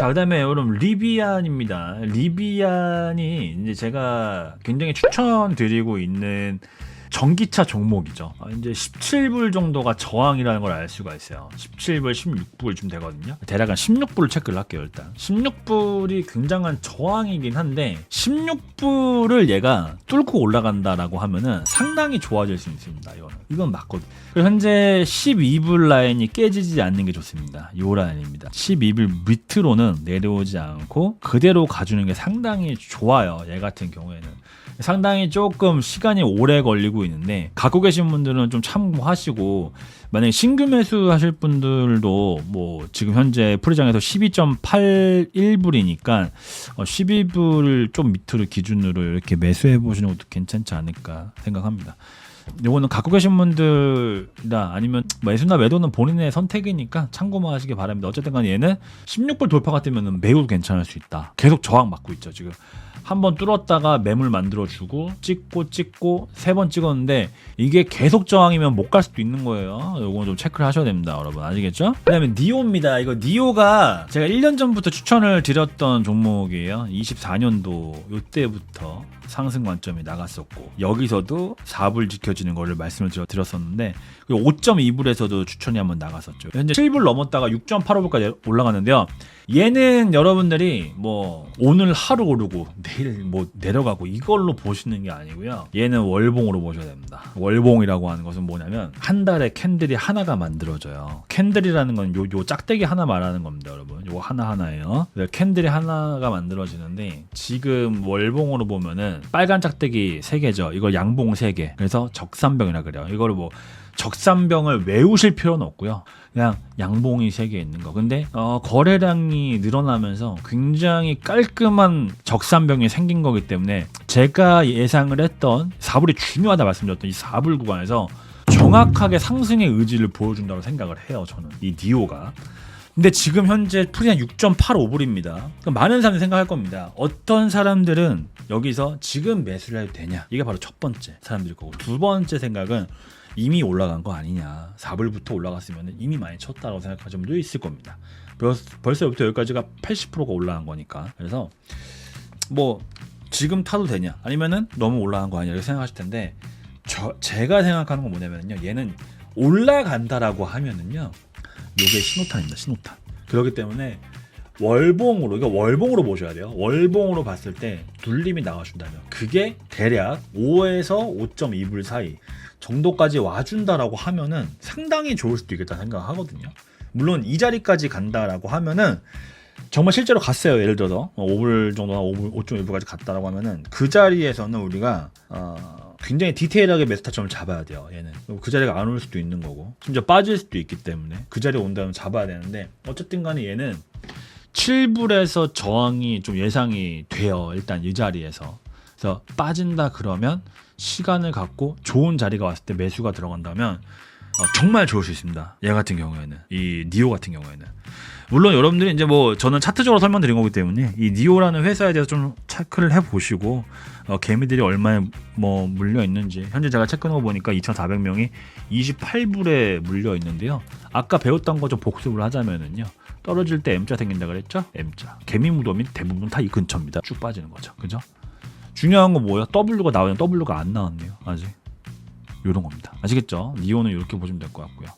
자, 그 다음에 여러분 리비안입니다. 리비안이 이제 제가 굉장히 추천드리고 있는 전기차 종목이죠. 아, 이제 17불 정도가 저항이라는 걸 알 수가 있어요. 17불, 16불쯤 되거든요. 대략 한 16불을 체크를 할게요, 일단. 16불이 굉장한 저항이긴 한데 16불을 얘가 뚫고 올라간다라고 하면은 상당히 좋아질 수 있습니다. 이거는. 이건 맞거든. 그리고 현재 12불 라인이 깨지지 않는 게 좋습니다. 요 라인입니다. 12불 밑으로는 내려오지 않고 그대로 가주는 게 상당히 좋아요. 얘 같은 경우에는. 상당히 조금 시간이 오래 걸리고 있는데 갖고 계신 분들은 좀 참고하시고 만약에 신규 매수하실 분들도 뭐 지금 현재 프리장에서 12.81불이니까 12불을 좀 밑으로 기준으로 이렇게 매수해 보시는 것도 괜찮지 않을까 생각합니다. 요거는 갖고 계신 분들이나 아니면 매수나 매도는 본인의 선택이니까 참고만 하시기 바랍니다. 어쨌든 간에 얘는 16불 돌파가 되면 매우 괜찮을 수 있다. 계속 저항 맞고 있죠, 지금. 한번 뚫었다가 매물 만들어 주고 찍고 찍고 세 번 찍었는데 이게 계속 저항이면 못 갈 수도 있는 거예요. 요건 좀 체크를 하셔야 됩니다, 여러분. 아시겠죠? 그 다음에 니오입니다. 이거 니오가 제가 1년 전부터 추천을 드렸던 종목이에요. 24년도 요때부터 상승 관점이 나갔었고 여기서도 4불 지켜지는 거를 말씀을 드렸었는데 그리고 5.2불에서도 추천이 한번 나갔었죠. 현재 7불 넘었다가 6.85불까지 올라갔는데요. 얘는 여러분들이 뭐 오늘 하루 오르고 내일 뭐 내려가고 이걸로 보시는 게 아니고요. 얘는 월봉으로 보셔야 됩니다. 월봉이라고 하는 것은 뭐냐면 한 달에 캔들이 하나가 만들어져요. 캔들이라는 건 요 요 짝대기 하나 말하는 겁니다, 여러분. 요 하나 하나예요. 캔들이 하나가 만들어지는데 지금 월봉으로 보면은 빨간 짝대기 세 개죠. 이걸 양봉 세 개. 그래서 적산병이라 그래요. 이거를 뭐 적산병을 외우실 필요는 없고요. 그냥 양봉이 세개 있는 거. 근데 어, 거래량이 늘어나면서 굉장히 깔끔한 적산병이 생긴 거기 때문에 제가 예상을 했던 4불이 중요하다 말씀드렸던 이 4불 구간에서 정확하게 상승의 의지를 보여준다고 생각을 해요. 저는 이 니오가. 근데 지금 현재 프리한 6.85불입니다. 많은 사람들이 생각할 겁니다. 어떤 사람들은 여기서 지금 매수를 해도 되냐? 이게 바로 첫 번째 사람들일 거고 두 번째 생각은 이미 올라간 거 아니냐. 4불부터 올라갔으면 이미 많이 쳤다고 생각하시는 분도 있을 겁니다. 벌써, 벌써 여기부터 여기까지가 80%가 올라간 거니까. 그래서 뭐 지금 타도 되냐? 아니면은 너무 올라간 거 아니야? 이렇게 생각하실 텐데 저 제가 생각하는 건 뭐냐면요. 얘는 올라간다라고 하면은요. 요게 신호탄입니다. 신호탄. 그렇기 때문에 월봉으로 이거 월봉으로 보셔야 돼요. 월봉으로 봤을 때 눌림이 나와준다면 그게 대략 5에서 5.2불 사이 정도까지 와준다라고 하면은 상당히 좋을 수도 있겠다 생각하거든요. 물론 이 자리까지 간다라고 하면은 정말 실제로 갔어요. 예를 들어서 5불 정도나 5불, 5.1불까지 갔다라고 하면은 그 자리에서는 우리가 어, 굉장히 디테일하게 메타점을 잡아야 돼요. 얘는 그 자리가 안 올 수도 있는 거고 심지어 빠질 수도 있기 때문에 그 자리에 온다면 잡아야 되는데 어쨌든 간에 얘는 7불에서 저항이 좀 예상이 돼요. 일단 이 자리에서. 그래서 빠진다 그러면 시간을 갖고 좋은 자리가 왔을 때 매수가 들어간다면 어, 정말 좋을 수 있습니다. 얘 같은 경우에는 이 니오 같은 경우에는 물론 여러분들이 이제 뭐 저는 차트적으로 설명드린 거기 때문에 이 니오라는 회사에 대해서 좀 체크를 해 보시고 어, 개미들이 얼마에 뭐 물려 있는지 현재 제가 체크한 거 보니까 2,400명이 28불에 물려 있는데요. 아까 배웠던 거 좀 복습을 하자면은요. 떨어질 때 M자 생긴다 그랬죠? M자. 개미 무덤이 대부분 다 이 근처입니다. 쭉 빠지는 거죠. 그죠? 중요한 건 뭐예요? W가 나오냐? W가 안 나왔네요. 아직. 요런 겁니다. 아시겠죠? 니오는 이렇게 보시면 될 것 같고요.